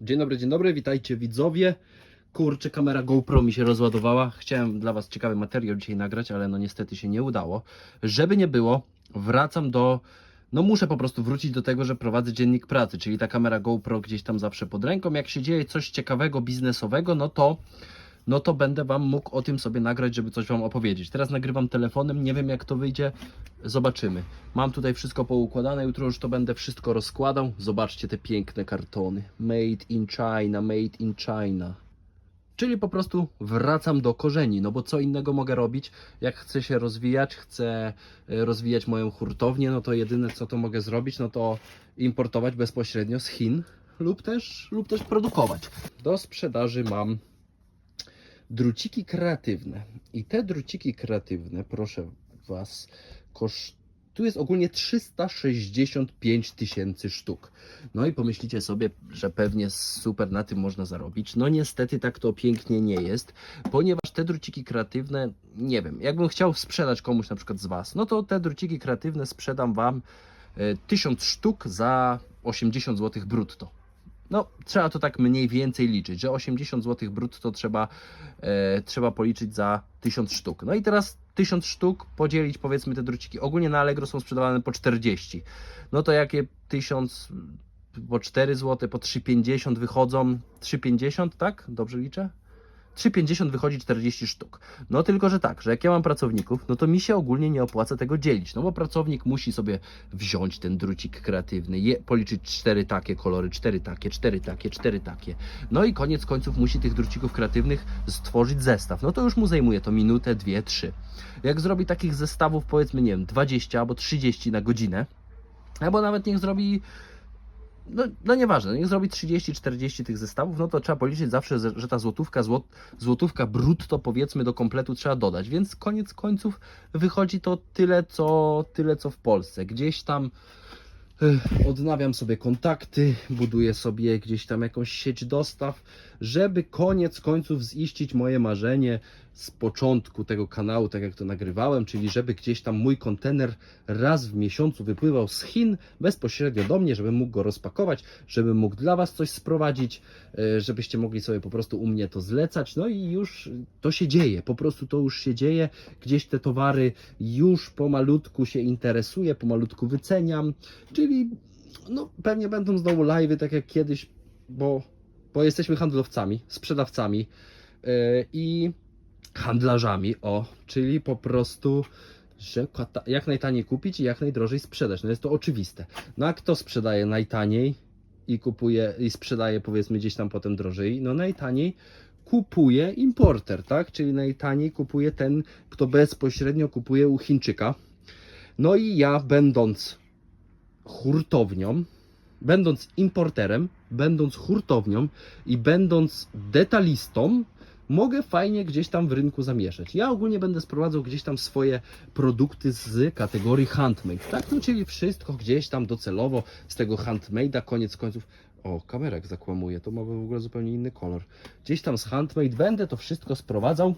Dzień dobry, dzień dobry, witajcie widzowie. Kurczę, kamera GoPro mi się rozładowała. Chciałem dla Was ciekawy materiał dzisiaj nagrać, ale no niestety się nie udało. Żeby nie było, wracam do. No muszę po prostu wrócić do tego, że prowadzę dziennik pracy, czyli ta kamera GoPro gdzieś tam zawsze pod ręką. Jak się dzieje coś ciekawego, biznesowego, no to no to będę Wam mógł o tym sobie nagrać, żeby coś Wam opowiedzieć. Teraz nagrywam telefonem, nie wiem jak to wyjdzie, zobaczymy. Mam tutaj wszystko poukładane, jutro już to będę wszystko rozkładał. Zobaczcie te piękne kartony. Made in China, made in China. Czyli po prostu wracam do korzeni, no bo co innego mogę robić, jak chcę się rozwijać, chcę e, rozwijać moją hurtownię, no to jedyne co to mogę zrobić, no to importować bezpośrednio z Chin lub też, lub też produkować. Do sprzedaży mam druciki kreatywne. I te druciki kreatywne, proszę Was, koszt... tu jest ogólnie 365 tysięcy sztuk. No i pomyślicie sobie, że pewnie super na tym można zarobić. No niestety tak to pięknie nie jest, ponieważ te druciki kreatywne, nie wiem, jakbym chciał sprzedać komuś na przykład z Was, no to te druciki kreatywne sprzedam Wam e, 1000 sztuk za 80 zł brutto. No, trzeba to tak mniej więcej liczyć, że 80 zł brutto trzeba, e, trzeba policzyć za 1000 sztuk. No i teraz 1000 sztuk podzielić powiedzmy te druciki. Ogólnie na Allegro są sprzedawane po 40. No to jakie 1000 po 4 zł, po 3,50 wychodzą 3,50, tak? Dobrze liczę? 3,50 wychodzi 40 sztuk. No tylko, że tak, że jak ja mam pracowników, no to mi się ogólnie nie opłaca tego dzielić. No bo pracownik musi sobie wziąć ten drucik kreatywny, je, policzyć cztery takie kolory, cztery takie, cztery takie, cztery takie. No i koniec końców musi tych drucików kreatywnych stworzyć zestaw. No to już mu zajmuje to minutę, dwie, trzy. Jak zrobi takich zestawów powiedzmy, nie wiem, 20 albo 30 na godzinę, albo nawet niech zrobi no, no nieważne, niech zrobi 30-40 tych zestawów, no to trzeba policzyć zawsze, że ta złotówka, złot, złotówka brutto powiedzmy do kompletu trzeba dodać, więc koniec końców wychodzi to tyle co, tyle co w Polsce. Gdzieś tam eh, odnawiam sobie kontakty, buduję sobie gdzieś tam jakąś sieć dostaw, żeby koniec końców ziścić moje marzenie z początku tego kanału, tak jak to nagrywałem, czyli żeby gdzieś tam mój kontener raz w miesiącu wypływał z Chin bezpośrednio do mnie, żebym mógł go rozpakować, żebym mógł dla Was coś sprowadzić, e, żebyście mogli sobie po prostu u mnie to zlecać. No i już to się dzieje, po prostu to już się dzieje. Gdzieś te towary już pomalutku się interesuję, pomalutku wyceniam, czyli no pewnie będą znowu live'y tak jak kiedyś, bo, bo jesteśmy handlowcami, sprzedawcami yy, i handlarzami, o, czyli po prostu, że jak najtaniej kupić i jak najdrożej sprzedać. No jest to oczywiste. No a kto sprzedaje najtaniej i kupuje i sprzedaje powiedzmy gdzieś tam potem drożej? No najtaniej kupuje importer, tak? Czyli najtaniej kupuje ten, kto bezpośrednio kupuje u Chińczyka. No i ja będąc hurtownią, będąc importerem, będąc hurtownią i będąc detalistą, mogę fajnie gdzieś tam w rynku zamieszać. Ja ogólnie będę sprowadzał gdzieś tam swoje produkty z kategorii handmade, tak? No czyli wszystko gdzieś tam docelowo z tego handmade'a, koniec końców. O, kamerek zakłamuje, to ma w ogóle zupełnie inny kolor. Gdzieś tam z handmade będę to wszystko sprowadzał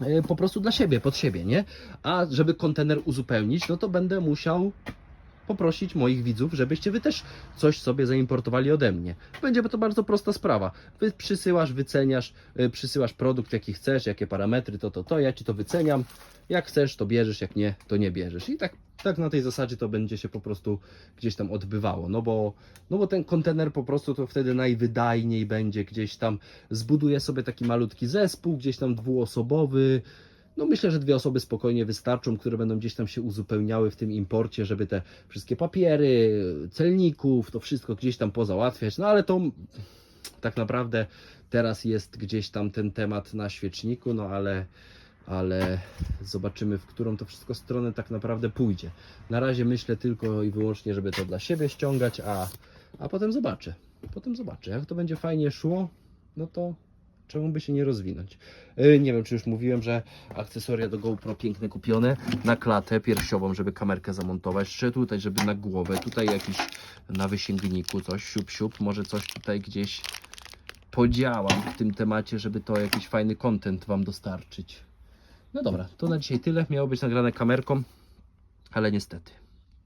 e, po prostu dla siebie, pod siebie, nie? A żeby kontener uzupełnić, no to będę musiał poprosić moich widzów, żebyście wy też coś sobie zaimportowali ode mnie. Będzie to bardzo prosta sprawa. Wy przysyłasz, wyceniasz, y, przysyłasz produkt jaki chcesz, jakie parametry, to, to, to, ja ci to wyceniam. Jak chcesz, to bierzesz, jak nie, to nie bierzesz. I tak, tak na tej zasadzie to będzie się po prostu gdzieś tam odbywało. No bo, no bo ten kontener po prostu to wtedy najwydajniej będzie gdzieś tam. Zbuduję sobie taki malutki zespół, gdzieś tam dwuosobowy. No myślę, że dwie osoby spokojnie wystarczą, które będą gdzieś tam się uzupełniały w tym imporcie, żeby te wszystkie papiery, celników, to wszystko gdzieś tam pozałatwiać. No ale to tak naprawdę teraz jest gdzieś tam ten temat na świeczniku, no ale, ale zobaczymy, w którą to wszystko stronę tak naprawdę pójdzie. Na razie myślę tylko i wyłącznie, żeby to dla siebie ściągać, a, a potem zobaczę. Potem zobaczę. Jak to będzie fajnie szło, no to czemu by się nie rozwinąć? Yy, nie wiem, czy już mówiłem, że akcesoria do GoPro piękne kupione na klatę piersiową, żeby kamerkę zamontować, jeszcze tutaj, żeby na głowę, tutaj jakiś na wysięgniku coś, siup, siup, może coś tutaj gdzieś podziałam w tym temacie, żeby to jakiś fajny content Wam dostarczyć. No dobra, to na dzisiaj tyle. Miało być nagrane kamerką, ale niestety.